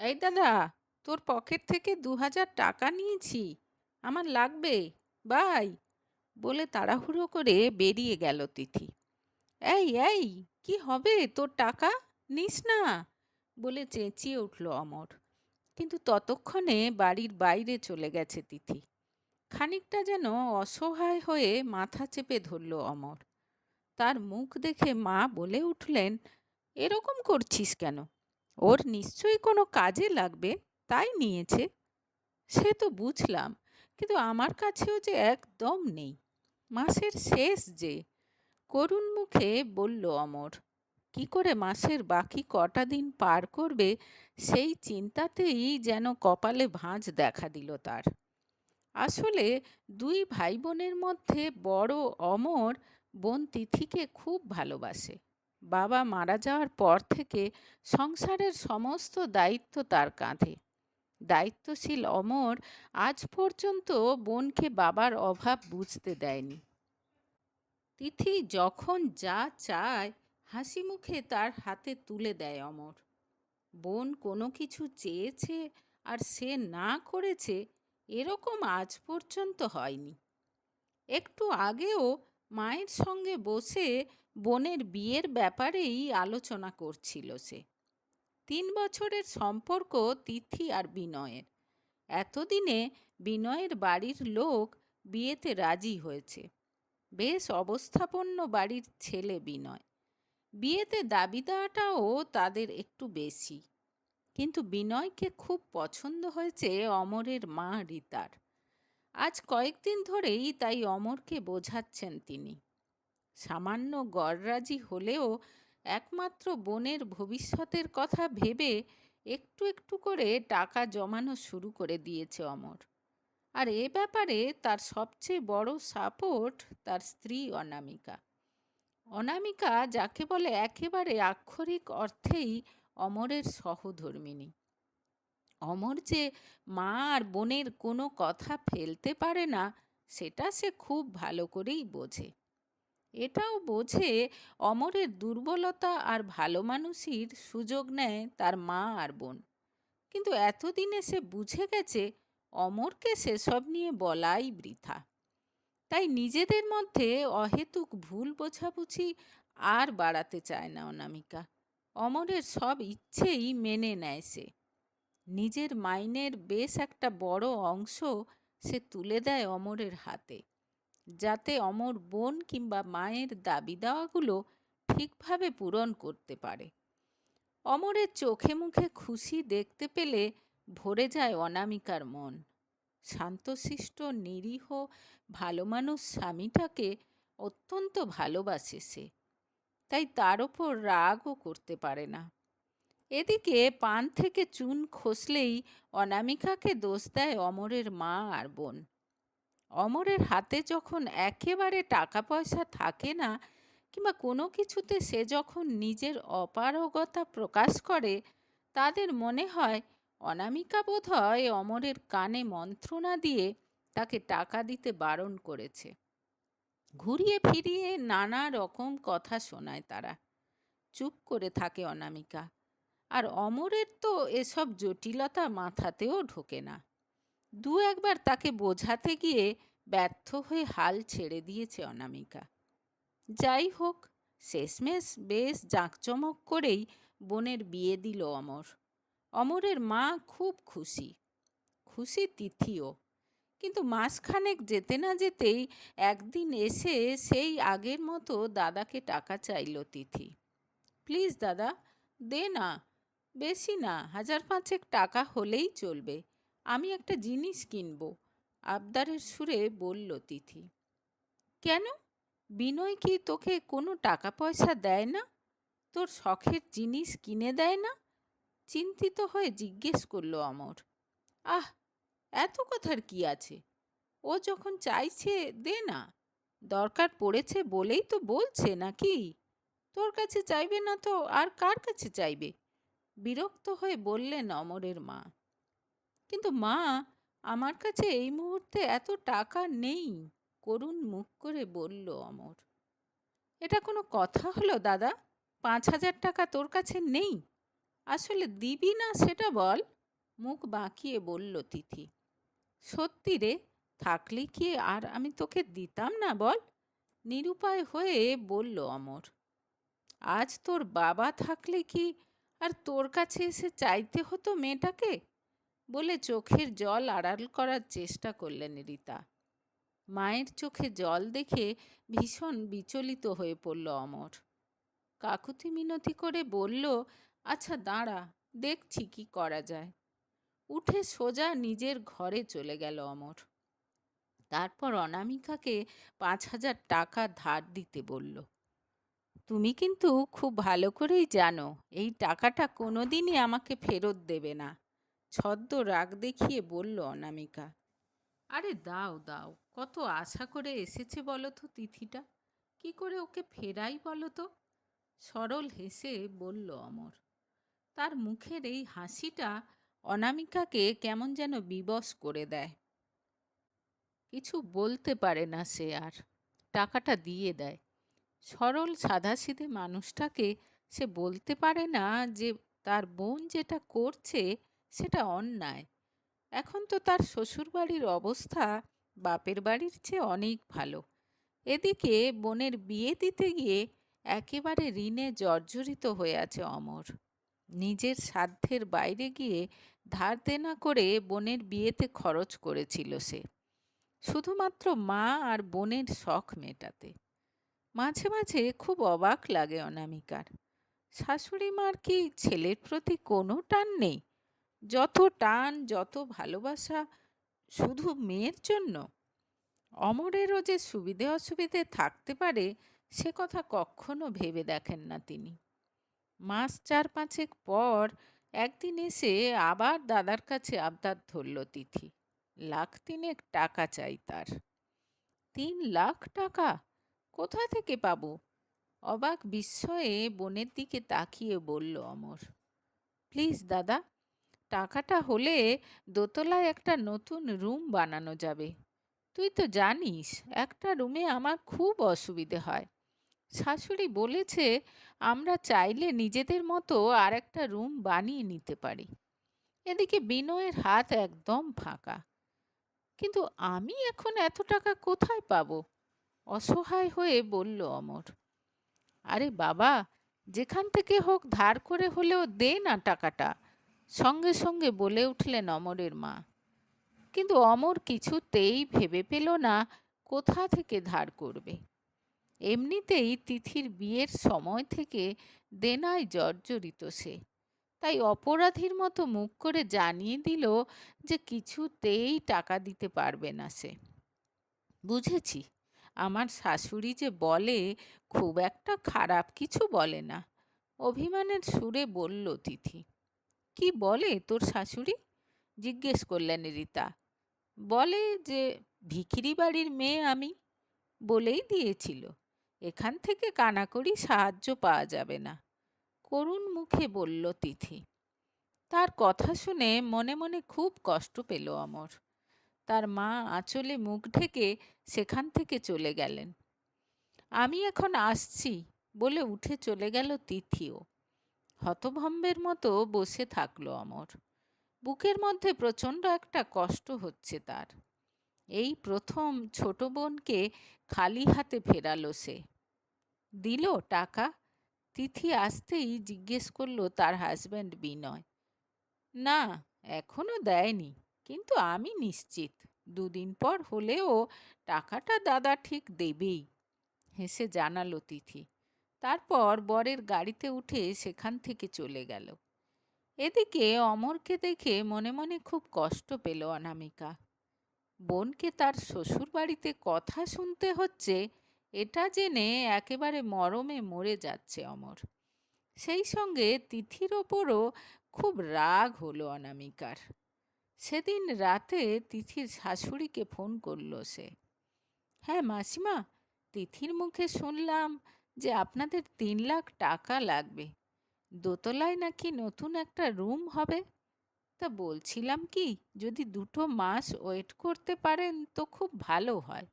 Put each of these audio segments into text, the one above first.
এই দাদা, তোর পকেট থেকে দু হাজার টাকা নিয়েছি, আমার লাগবে, বাই, বলে তাড়াহুড়ো করে বেরিয়ে গেল তিথি। এই এই, কি হবে, তোর টাকা? নিস না, বলে চেঁচিয়ে উঠল অমর। কিন্তু ততক্ষণে বাড়ির বাইরে চলে গেছে তিথি। খানিকটা যেন অসহায় হয়ে মাথা চেপে ধরল অমর। তার মুখ দেখে মা বলে উঠলেন, এরকম করছিস কেন? ওর নিশ্চয়ই কোনো কাজে লাগবে, তাই নিয়েছে। সে তো বুঝলাম, কিন্তু আমার কাছেও যে একদম নেই। মাসের শেষ যে, করুণ মুখে বলল অমর, কি করে মাসের বাকি কটা দিন পার করবে, সেই চিন্তাতেই যেন কপালে ভাঁজ দেখা দিল তার। আসলে দুই ভাই বোনের মধ্যে বড় অমর বোন তিথিকে খুব ভালোবাসে। বাবা মারা যাওয়ার পর থেকে সংসারের সমস্ত দায়িত্ব তার কাঁধে। দায়িত্বশীল অমর আজ পর্যন্ত বোনকে বাবার অভাব বুঝতে দেয়নি। তিথি যখন যা চায়, হাসি মুখে তার হাতে তুলে দেয় অমর। বোন কোনো কিছু চেয়েছে আর সে না করেছে, এরকম আজ পর্যন্ত হয়নি। একটু আগেও মায়ের সঙ্গে বসে বোনের বিয়ের ব্যাপারেই আলোচনা করছিল সে। তিন বছরের সম্পর্ক, তিথি আর বিনয়ের। এতদিনে বিনয়ের বাড়ির লোক বিয়েতে রাজি হয়েছে। বেশ অবস্থাপন্ন বাড়ির ছেলে বিনয়। বিয়েতে দাবি দেওয়াটাও তাদের একটু বেশি। কিন্তু বিনয়কে খুব পছন্দ হয়েছে অমরের মা রীতার। আজ কয়েকদিন ধরেই তাই অমরকে বোঝাচ্ছেন তিনি। সামান্য গড়রাজি হলেও একমাত্র বোনের ভবিষ্যতের কথা ভেবে একটু একটু করে টাকা জমানো শুরু করে দিয়েছে অমর। আর এ ব্যাপারে তার সবচেয়ে বড় সাপোর্ট তার স্ত্রী অনামিকা। অনামিকা, যাকে বলে একেবারে আক্ষরিক অর্থেই অমরের সহধর্মিনী অমর যে মা আর বোনের কোনো কথা ফেলতে পারে না, সেটা সে খুব ভালো করেই বোঝে। এটাও বোঝে অমরের দুর্বলতা আর ভালো মানুষির সুযোগ নেয় তার মা আর বোন। কিন্তু এতদিনে সে বুঝে গেছে অমরকে সেসব নিয়ে বলাই বৃথা। তাই নিজেদের মধ্যে অহেতুক ভুল বোঝাবুঝি আর বাড়াতে চায় না অনামিকা। অমরের সব ইচ্ছেই মেনে নেয় সে। নিজের মাইনের বেশ একটা বড় অংশ সে তুলে দেয় অমরের হাতে। যাতে অমর বোন কিংবা মায়ের দাবি দাওয়াগুলো ঠিকভাবে পূরণ করতে পারে। অমরের চোখে মুখে খুশি দেখতে পেলে ভরে যায় অনামিকার মন। শান্তশিষ্ট, নিরীহ, ভালো মানুষ স্বামীটাকে অত্যন্ত ভালোবাসে সে। তাই তার ওপর রাগও করতে পারে না। এদিকে পান থেকে চুন খসলেই অনামিকাকে দোষ দেয় অমরের মা আর বোন। অমরের হাতে যখন একেবারে টাকা পয়সা থাকে না কিংবা কোনো কিছুতে সে যখন নিজের অপারগতা প্রকাশ করে, তাদের মনে হয় অনামিকা বোধ হয় অমরের কানে মন্ত্রণা দিয়ে তাকে টাকা দিতে বারণ করেছে। ঘুরিয়ে ফিরিয়ে নানা রকম কথা শোনায় তারা। চুপ করে থাকে অনামিকা। আর অমরের তো এসব জটিলতা মাথাতেও ঢোকে না। দু একবার তাকে বোঝাতে গিয়ে ব্যর্থ হয়ে হাল ছেড়ে দিয়েছে অনামিকা। যাই হোক, শেষমেশ বেশ জাঁকচমক করেই বোনের বিয়ে দিল অমর। অমরের মা খুব খুশি। খুশি তিথিও। কিন্তু মাসখানেক যেতে না যেতেই একদিন এসে সেই আগের মতো দাদাকে টাকা চাইল তিথি। প্লিজ দাদা, দে না বেশি না, হাজার পাঁচেক টাকা হলেই চলবে। আমি একটা জিনিস কিনব। আবদারের সুরে বলল তিথি। কেন? বিনয় কি তোকে কোনো টাকা পয়সা দেয় না? তোর শখের জিনিস কিনে দেয় না? চিন্তিত হয়ে জিজ্ঞেস করল অমর। আহ, এত কথার কি আছে? ও যখন চাইছে দে না। দরকার পড়েছে বলেই তো বলছে নাকি? তোর কাছে চাইবে না তো আর কার কাছে চাইবে? বিরক্ত হয়ে বললেন অমরের মা, কিন্তু মা, আমার কাছে এই মুহূর্তে এত টাকা নেই। করুণ মুখ করে বলল অমর, এটা কোনো কথা হলো দাদা? পাঁচ হাজার টাকা তোর কাছে নেই? আসলে দিবি না সেটা বল? মুখ বাঁকিয়ে বলল তিথি, সত্যি রে, থাকলে কি আর আমি তোকে দিতাম না বল? নিরুপায় হয়ে বলল অমর, আজ তোর বাবা থাকলে কি আর তোর কাছে এসে চাইতে হতো মেয়েটাকে? বলে চোখের জল আড়াল করার চেষ্টা করলেন রীতা। মায়ের চোখে জল দেখে ভীষণ বিচলিত হয়ে পড়ল অমর। কাকুতি মিনতি করে বলল আচ্ছা দাঁড়া, দেখছি কি করা যায়। উঠে সোজা নিজের ঘরে চলে গেল অমর। তারপর অনামিকাকে পাঁচ হাজার টাকা ধার দিতে বলল। তুমি কিন্তু খুব ভালো করেই জানো, এই টাকাটা কোনোদিনই আমাকে ফেরত দেবে না। ছদ্ম রাগ দেখিয়ে বলল অনামিকা, আরে দাও দাও, কত আশা করে এসেছে বলো তো তিথিটা, কি করে ওকে ফেরাই বলো তো? সরল হেসে বলল অমর, তার মুখের এই হাসিটা অনামিকাকে কেমন যেন বিবশ করে দেয়। কিছু বলতে পারে না সে আর, টাকাটা দিয়ে দেয়। সরল সাদাসিধে মানুষটাকে সে বলতে পারে না যে তার বোন যেটা করছে সেটা অন্যায়। এখন তো তার শ্বশুরবাড়ির অবস্থা বাপের বাড়ির চেয়ে অনেক ভালো। এদিকে বোনের বিয়ে দিতে গিয়ে একেবারে ঋণে জর্জরিত হয়ে আছে অমর। নিজের সাধ্যের বাইরে গিয়ে ধার দেনা করে বোনের বিয়েতে খরচ করেছিল সে। শুধুমাত্র মা আর বোনের শখ মেটাতে। মাঝে মাঝে খুব অবাক লাগে অনামিকার। শাশুড়ি মার কি ছেলের প্রতি কোনো টান নেই? যত টান, যত ভালোবাসা, শুধু মেয়ের জন্য? অমরেরও যে সুবিধে, অসুবিধে থাকতে পারে, সে কথা কখনো ভেবে দেখেন না তিনি। মাস চার পাঁচেক পর একদিন এসে আবার দাদার কাছে আবদার ধরল তিথি। লাখ তিনেক টাকা চাই তার। তিন লাখ টাকা? কোথা থেকে পাবো? অবাক বিস্ময়ে বোনের দিকে তাকিয়ে বলল অমর। প্লিজ দাদা, টাকাটা হলে দোতলায় একটা নতুন রুম বানানো যাবে। তুই তো জানিস, একটা রুমে আমার খুব অসুবিধে হয়। শাশুড়ি বলেছে, আমরা চাইলে নিজেদের মতো আর একটা রুম বানিয়ে নিতে পারি। এদিকে বিনয়ের হাত একদম ফাঁকা। কিন্তু আমি এখন এত টাকা কোথায় পাবো? অসহায় হয়ে বলল অমর, আরে বাবা, যেখান থেকে হোক ধার করে হলেও দে না টাকাটা। সঙ্গে সঙ্গে বলে উঠলেন অমরের মা, কিন্তু অমর কিছুতেই ভেবে পেল না কোথা থেকে ধার করবে। এমনিতেই তিথির বিয়ের সময় থেকে দেনায় জর্জরিত সে। তাই অপরাধীর মতো মুখ করে জানিয়ে দিল যে কিছুতেই টাকা দিতে পারবে না সে। বুঝেছি আমার শাশুড়ি যে বলে, খুব একটা খারাপ কিছু বলে না। অভিমানের সুরে বলল তিথি, কি বলে তোর শাশুড়ি? জিজ্ঞেস করলেন রীতা, বলে যে ভিখিরি বাড়ির মেয়ে আমি। বলেই দিয়েছিল, এখান থেকে কানাকড়ি সাহায্য পাওয়া যাবে না। করুণ মুখে বলল তিথি, তার কথা শুনে মনে মনে খুব কষ্ট পেল অমর। তার মা আঁচলে মুখ ঢেকে সেখান থেকে চলে গেলেন। আমি এখন আসছি বলে উঠে চলে গেল তিথিও। হতভম্বের মতো বসে থাকল অমর। বুকের মধ্যে প্রচণ্ড একটা কষ্ট হচ্ছে তার। এই প্রথম ছোট বোনকে খালি হাতে ফেরালো সে। দিল টাকা? তিথি আসতেই জিজ্ঞেস করল তার হাজব্যান্ড বিনয়। না, এখনও দেয়নি। কিন্তু আমি নিশ্চিত, দুদিন পর হলেও টাকাটা দাদা ঠিক দেবেই। হেসে জানালো তিথি। তারপর বরের গাড়িতে উঠে সেখান থেকে চলে গেল। এদিকে অমরকে দেখে মনে মনে খুব কষ্ট পেল অনামিকা। বোনকে তার শ্বশুর বাড়িতে কথা শুনতে হচ্ছে, এটা জেনে একেবারে মরমে মরে যাচ্ছে অমর। সেই সঙ্গে তিথির ওপরও খুব রাগ হলো অনামিকার। সেদিন রাতে তিথির শাশুড়িকে ফোন করল সে। হ্যাঁ মাসিমা, তিথির মুখে শুনলাম যে আপনাদের তিন লাখ টাকা লাগবে। দোতলায় নাকি নতুন একটা রুম হবে। তা বলছিলাম কি, যদি দুটো মাস ওয়েট করতে পারেন তো খুব ভালো হয়।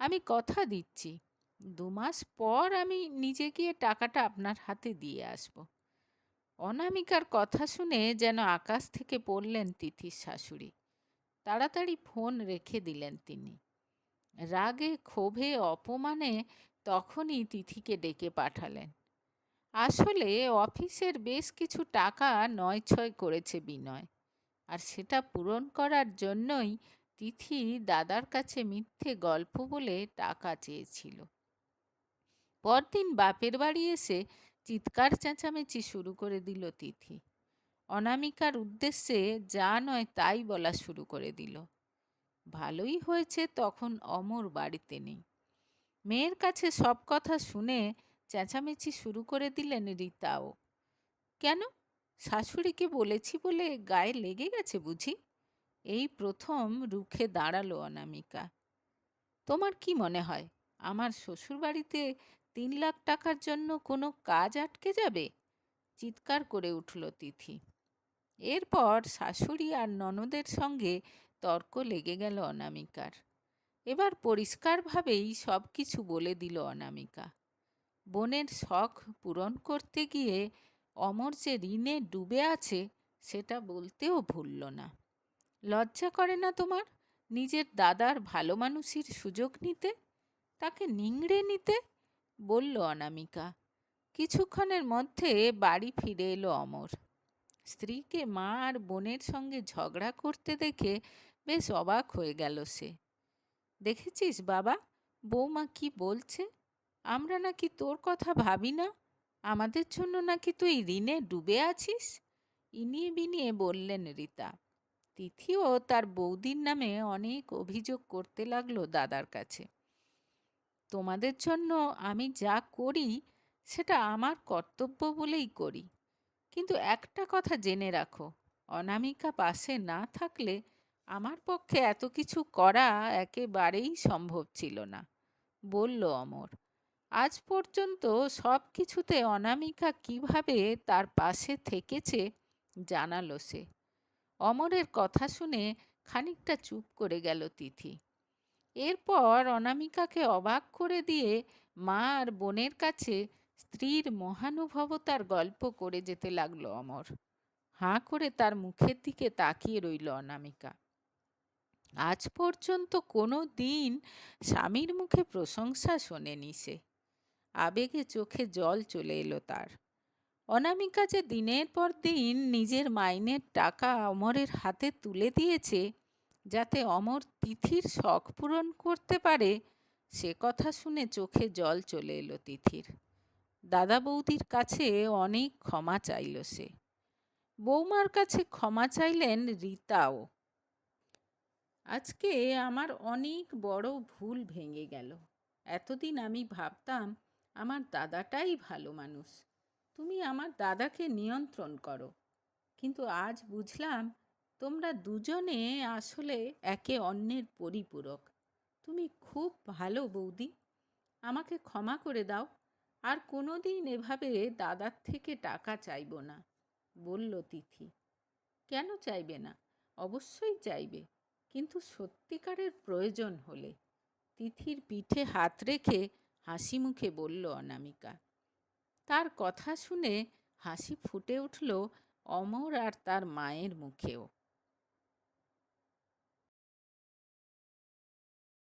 আমি কথা দিচ্ছি। দু মাস পর আমি নিজে গিয়ে টাকাটা আপনার হাতে দিয়ে আসব। অনামিকার কথা শুনে যেন আকাশ থেকে পড়লেন তিথির শাশুড়ি। তাড়াতাড়ি ফোন রেখে দিলেন তিনি। রাগে, ক্ষোভে, অপমানে তখনই তিথিকে ডেকে পাঠালেন। আসলে অফিসের বেশ কিছু টাকা নয় ছয় করেছে বিনয়। আর সেটা পূরণ করার জন্যই তিথি দাদার কাছে মিথ্যে গল্প বলে টাকা চেয়েছিল। পরদিন বাপের বাড়ি এসে চিৎকার চেঁচামেচি শুরু করে দিল তিথি। অনামিকার উদ্দেশ্যে যা নয় তাই বলা শুরু করে দিল। ভালোই হয়েছে তখন অমর বাড়িতে নেই। মেয়ের কাছে সব কথা শুনে চেঁচামেচি শুরু করে দিলেন রীতাও। কেন? শাশুড়িকে বলেছি বলে গায়ে লেগে গেছে বুঝি? এই প্রথম রুখে দাঁড়াল অনামিকা। তোমার কি মনে হয়, আমার শ্বশুরবাড়িতে তিন লাখ টাকার জন্য কোনো কাজ আটকে যাবে? চিৎকার করে উঠল তিথি। এরপর শাশুড়ি আর ননদের সঙ্গে তর্ক লেগে গেল অনামিকার। এবার পরিষ্কারভাবেই সব কিছু বলে দিল অনামিকা। বোনের শখ পূরণ করতে গিয়ে অমর যে ঋণে ডুবে আছে, সেটা বলতেও ভুলল না। লজ্জা করে না তোমার নিজের দাদার ভালো মানুষের সুযোগ নিতে? তাকে নিংড়ে নিতে? বলল অনামিকা, কিছুক্ষণের মধ্যে বাড়ি ফিরে এলো অমর। স্ত্রীকে মা আর বোনের সঙ্গে ঝগড়া করতে দেখে বেশ অবাক হয়ে গেল সে। দেখেছিস বাবা, বৌমা কি বলছে? আমরা নাকি তোর কথা ভাবি না? আমাদের জন্য নাকি তুই ঋণে ডুবে আছিস? ইনিয়ে বিনিয়ে বললেন রীতা। তিথিও তার বৌদির নামে অনেক অভিযোগ করতে লাগল দাদার কাছে। তোমাদের জন্য আমি যা করি, সেটা আমার কর্তব্য বলেই করি। কিন্তু একটা কথা জেনে রাখো, অনামিকা পাশে না থাকলে আমার পক্ষে এত কিছু করা একেবারেই সম্ভব ছিল না, বলল অমর। আজ পর্যন্ত সব কিছুতে অনামিকা কীভাবে তার পাশে থেকেছে জানালো সে। অমরের কথা শুনে খানিকটা চুপ করে গেল তিথি। এরপর অনামিকাকে অবাক করে দিয়ে মা আর বোনের কাছে স্ত্রীর মহানুভবতার গল্প করে যেতে লাগল অমর। হাঁ করে তার মুখের দিকে তাকিয়ে রইল অনামিকা। আজ পর্যন্ত কোনো দিন স্বামীর মুখে প্রশংসা শোনেনি সে। আবেগে চোখে জল চলে এলো তার। অনামিকা যে দিনের পর দিন নিজের মাইনের টাকা অমরের হাতে তুলে দিয়েছে যাতে অমর তিথির শখ পূরণ করতে পারে, সে কথা শুনে চোখে জল চলে এলো তিথির। দাদা বৌদির কাছে অনেক ক্ষমা চাইল সে। বৌমার কাছে ক্ষমা চাইলেন রীতাও। আজকে আমার অনেক বড় ভুল ভেঙে গেল। এতদিন আমি ভাবতাম, আমার দাদাটাই ভালো মানুষ। তুমি আমার দাদাকে নিয়ন্ত্রণ করো। কিন্তু আজ বুঝলাম তোমরা দুজনে আসলে একে অন্যের পরিপূরক। তুমি খুব ভালো বৌদি। আমাকে ক্ষমা করে দাও। আর কোনো দিন এভাবে দাদার থেকে টাকা চাইব না, বলল তিথি। কেন চাইবে না? অবশ্যই চাইবে, কিন্তু সত্যিকারের প্রয়োজন হলে। তিথির পিঠে হাত রেখে হাসি মুখে বলল অনামিকা। তার কথা শুনে হাসি ফুটে উঠল অমর আর তার মায়ের মুখেও।